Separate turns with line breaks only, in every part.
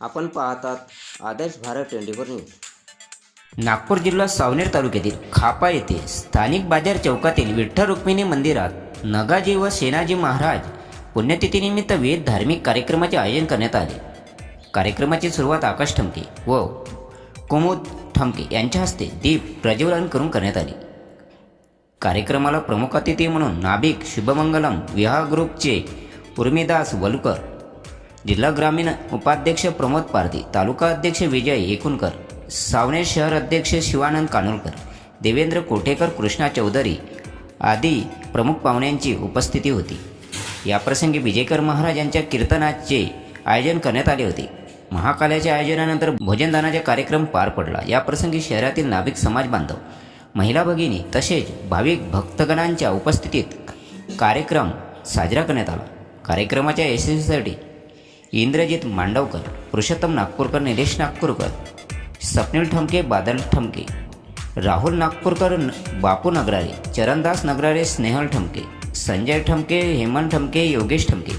आपण पाहतात Adarsh Bharat twenty four news.
Nagpur जिल्हा सावनेर तालुक्यातील खापा येथे स्थानिक बाजार चौकातील विठ्ठल रुक्मिणी मंदिरात नगाजी व सेनाजी महाराज पुण्यतिथीनिमित्त विविध धार्मिक कार्यक्रमाचे आयोजन करण्यात आले. कार्यक्रमाची सुरुवात आकाश ठमके व कुमुद ठमके यांच्या हस्ते दीप प्रज्वलन करून करण्यात आली. कार्यक्रमाला प्रमुख अतिथी म्हणून नाभिक शुभमंगलम विहा ग्रुपचे उर्मिदास वलुकर जिल्हा ग्रामीण उपाध्यक्ष प्रमोद पारधी तालुका अध्यक्ष विजय एकूणकर सावनेर शहर अध्यक्ष शिवानंद कानोलकर देवेंद्र कोठेकर कृष्णा चौधरी आदी प्रमुख पाहुण्यांची उपस्थिती होती. याप्रसंगी विजयकर महाराज यांच्या कीर्तनाचे आयोजन करण्यात आले होते. महाकाल्याच्या आयोजनानंतर भोजनदानाचा कार्यक्रम पार पडला. याप्रसंगी शहरातील नाभिक समाज बांधव महिला भगिनी तसेच भाविक भक्तगणांच्या उपस्थितीत कार्यक्रम साजरा करण्यात आला. कार्यक्रमाच्या यशस्वीसाठी इंद्रजित मांडवकर पुरुषोत्तम नागपूरकर निलेश नागपूरकर स्वप्नील ठमके बादल ठमके राहुल नागपूरकर न- बापू नगरारे चरणदास नगरारे स्नेहल ठमके संजय ठमके हेमंत ठमके योगेश ठमके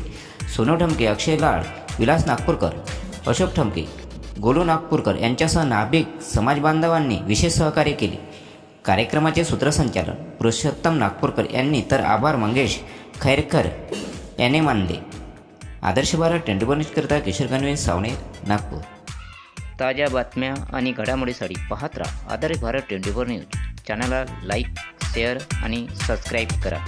सोनू ठमके अक्षय लाड विलास नागपूरकर अशोक ठमके गोलू नागपूरकर यांच्यासह नाभिक समाजबांधवांनी विशेष सहकार्य केले. कार्यक्रमाचे सूत्रसंचालन पुरुषोत्तम नागपूरकर यांनी तर आभार मंगेश खैरकर याने मानले. आदर्श भारत ट्वेंटी वन करता किशोर गणवे सावणे नागपूर. ताज्या बातम्या आणि घडामोडीसाठी पाहत राहा Adarsh Bharat twenty four news चॅनलला लाईक शेअर आणि सबस्क्राईब करा.